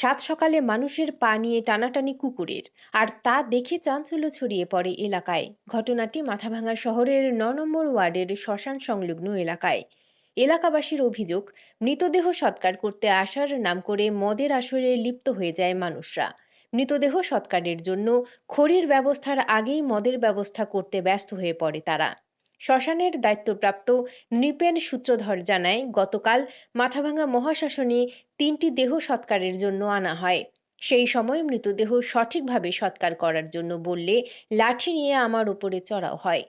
সাত সকালে মানুষের পা নিয়ে টানাটানি কুকুরের। আর তা দেখে চাঞ্চল্য ছড়িয়ে পড়ে এলাকায়। ঘটনাটি মাথাভাঙা শহরের ন নম্বর ওয়ার্ডের শ্মশান সংলগ্ন এলাকায়। এলাকাবাসীর অভিযোগ, মৃতদেহ সৎকার করতে আসার নাম করে মদের আসরে লিপ্ত হয়ে যায় মানুষরা। মৃতদেহ সৎকারের জন্য খড়ির ব্যবস্থার আগেই মদের ব্যবস্থা করতে ব্যস্ত হয়ে পড়ে তারা। শ্মশানের দায়িত্বপ্রাপ্ত নৃপেন সূত্রধর জানায়, গতকাল মাথাভাঙা মহাশ্মশানে তিনটি দেহ সৎকারের জন্য আনা হয়। সেই সময় মৃতদেহ সঠিকভাবে সৎকার করার জন্য বললে, লাঠি নিয়ে আমার উপরে চড়াও হয়।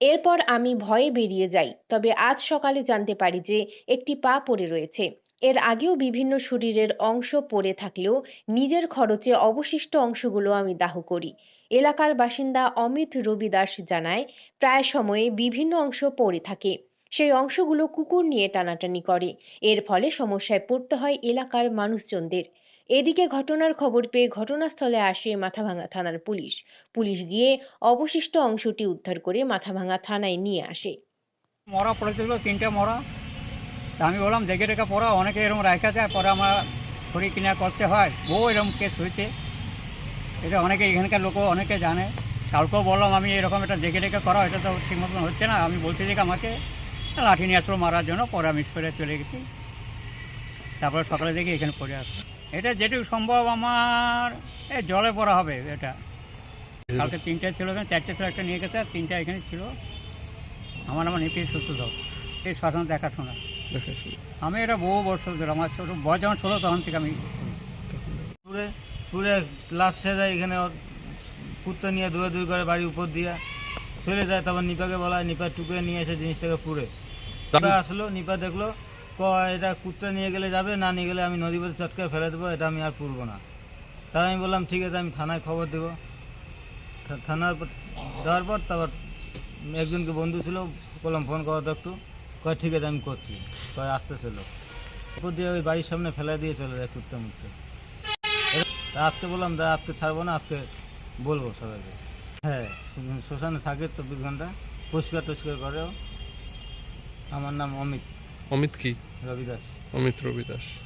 এরপর আমি ভয়ে বেরিয়ে যাই, তবে আজ সকালে জানতে পারি যে একটি পা পড়ে রয়েছে। এর আগেও বিভিন্ন শরীরের অংশ পড়ে থাকলেও নিজের খরচে অবশিষ্ট অংশগুলো আমি দাহ করি। এলাকার বাসিন্দা অমিত রবি দাস জানায়, প্রায় সময়ে বিভিন্ন অংশ পড়ে থাকে। সেই অংশগুলো কুকুর নিয়ে টানাটানি করে। এর ফলে সমস্যায় পড়তে হয় এলাকার মানুষজনদের। এদিকে ঘটনার খবর পেয়ে ঘটনাস্থলে আসে মাথাভাঙা থানার পুলিশ। পুলিশ গিয়ে অবশিষ্ট অংশটি উদ্ধার করে মাথাভাঙা থানায় নিয়ে আসে। মরা পড়েছিল তিনটে মরা। তা আমি বললাম, দেখে রেখে পড়া অনেকে এরকম রাখা যায় পরে আমার খড়ি কিনা করতে হয়। বহু এরকম কেস হয়েছে। এটা অনেকে এখানকার লোকও অনেকে জানে। কালকেও বললাম, আমি এরকম এটা দেখে রেখে করা এটা তো ঠিক মতন হচ্ছে না। আমি বলতে দেখে আমাকে লাঠি নিয়ে আসলো মারার জন্য, পরে আমি সরে চলে গেছি। তারপরে সকালে দেখি এখানে পড়ে আসলো এটা যেটুকু সম্ভব আমার এ জলে পড়া হবে এটা। কালকে তিনটে ছিল এখানে, চারটে ছিল, একটা নিয়ে গেছে, আর তিনটা এখানে ছিল। আমার আমার নিপির সুস্থ এই শাসন দেখাশোনা। আমি এটা বহু বছর ধরে আমার ছোটো বয়স যখন ষোলো তখন থেকে আমি পুরে পুরে লাস্ট ছেড়ে যায় এখানে ওর কুত্তা নিয়ে ধুয়ে ধুয়ে করে বাড়ির উপর দিয়ে চলে যায় তারপর নিপাকে বলা হয় নিপা টুকে নিয়ে এসে জিনিসটাকে পুরে নিপা আসলো নিপা দেখল ক এটা কুত্তা নিয়ে গেলে যাবে না নিয়ে গেলে আমি নদী পথে চটকে ফেলে দেবো এটা আমি আর পুরবো না। তাই আমি বললাম ঠিক আছে আমি থানায় খবর দেবো। থানার পর- দেওয়ার পর তারপর একজনকে বন্ধু ছিল বললাম ফোন করো তো একটু। কয় ঠিক আছে আমি করছি। কয় চলো উপর দিয়ে ওই বাড়ির সামনে ফেলে দিয়ে চলে যায় কুত্তা মুত্তে। আজকে বললাম দা আজকে ছাড়বো না আজকে বলব সবাইকে। হ্যাঁ শ্ম- শ্মশানে থাকে চব্বিশ ঘণ্টা পরিষ্কার টস্কার করেও। আমার নাম অমিত। অমিত কি? রবিদাস। অমিত রবি দাস